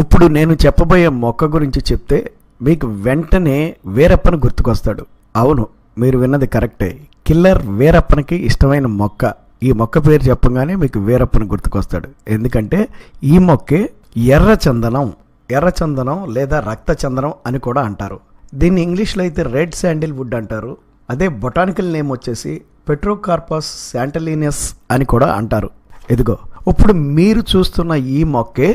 ఇప్పుడు నేను చెప్పబోయే మొక్క గురించి చెప్తే మీకు వెంటనే వీరప్పని గుర్తుకొస్తాడు. అవును మీరు విన్నది కరెక్టే. కిల్లర్ వీరప్పనికి ఇష్టమైన మొక్క. ఈ మొక్క పేరు చెప్పగానే మీకు వీరప్పని గుర్తుకొస్తాడు. ఎందుకంటే ఈ మొక్కే ఎర్ర చందనం ఎర్ర చందనం లేదా రక్త చందనం అని కూడా అంటారు. దీన్ని ఇంగ్లీష్లో అయితే రెడ్ శాండిల్ వుడ్ అంటారు. అదే బొటానికల్ నేమ్ వచ్చేసి పెట్రోకార్పస్ శాంటలీనియస్ అని కూడా అంటారు. ఇదిగో ఇప్పుడు మీరు చూస్తున్న ఈ మొక్కే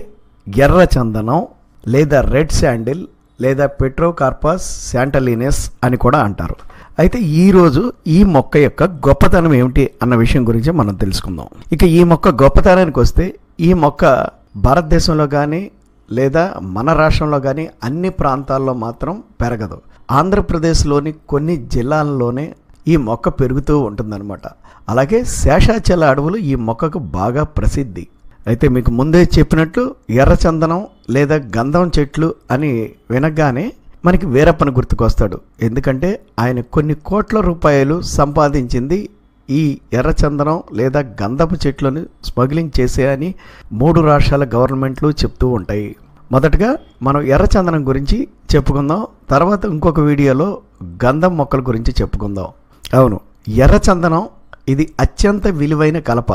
ఎర్ర చందనం లేదా రెడ్ శాండిల్ లేదా పెట్రోకార్పస్ శాంటలీనియస్ అని కూడా అంటారు. అయితే ఈరోజు ఈ మొక్క యొక్క గొప్పతనం ఏమిటి అన్న విషయం గురించి మనం తెలుసుకుందాం. ఇక ఈ మొక్క గొప్పతనానికి వస్తే ఈ మొక్క భారతదేశంలో కానీ లేదా మన రాష్ట్రంలో కానీ అన్ని ప్రాంతాల్లో మాత్రం పెరగదు. ఆంధ్రప్రదేశ్లోని కొన్ని జిల్లాల్లోనే ఈ మొక్క పెరుగుతూ ఉంటుందన్నమాట. అలాగే శేషాచల అడవులు ఈ మొక్కకు బాగా ప్రసిద్ధి. అయితే మీకు ముందే చెప్పినట్లు ఎర్రచందనం లేదా గంధం చెట్లు అని వినగానే మనకి వీరప్పని గుర్తుకొస్తాడు. ఎందుకంటే ఆయన కొన్ని కోట్ల రూపాయలు సంపాదించింది ఈ ఎర్రచందనం లేదా గంధపు చెట్లను స్మగ్లింగ్ చేసే అని మూడు రాష్ట్రాల గవర్నమెంట్లు చెప్తూ ఉంటాయి. మొదటగా మనం ఎర్రచందనం గురించి చెప్పుకుందాం. తర్వాత ఇంకొక వీడియోలో గంధం మొక్కల గురించి చెప్పుకుందాం. అవును ఎర్రచందనం ఇది అత్యంత విలువైన కలప.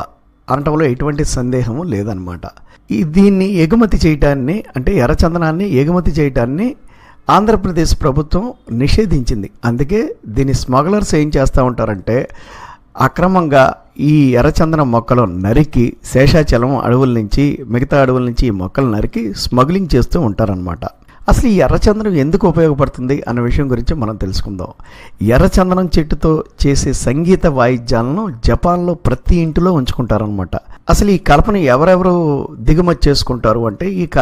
అనటంలో ఎటువంటి సందేహము లేదనమాట. ఈ దీన్ని ఎగుమతి చేయటాన్ని అంటే ఎర్రచందనాన్ని ఎగుమతి చేయటాన్ని ఆంధ్రప్రదేశ్ ప్రభుత్వం నిషేధించింది. అందుకే దీని స్మగ్లర్స్ ఏం చేస్తూ ఉంటారంటే అక్రమంగా ఈ ఎర్రచందనం మొక్కలు నరికి శేషాచలం అడవుల నుంచి మిగతా అడవుల నుంచి ఈ మొక్కలు నరికి స్మగ్లింగ్ చేస్తూ ఉంటారనమాట. అసలు ఈ ఎర్రచందనం ఎందుకు ఉపయోగపడుతుంది అన్న విషయం గురించి మనం తెలుసుకుందాం. ఎర్రచందనం చెట్టుతో చేసే సంగీత వాయిద్యాలను జపాన్లో ప్రతి ఇంటిలో ఉంచుకుంటారనమాట అసలు ఈ కలపను ఎవరెవరు దిగుమతి చేసుకుంటారు అంటే ఈ కల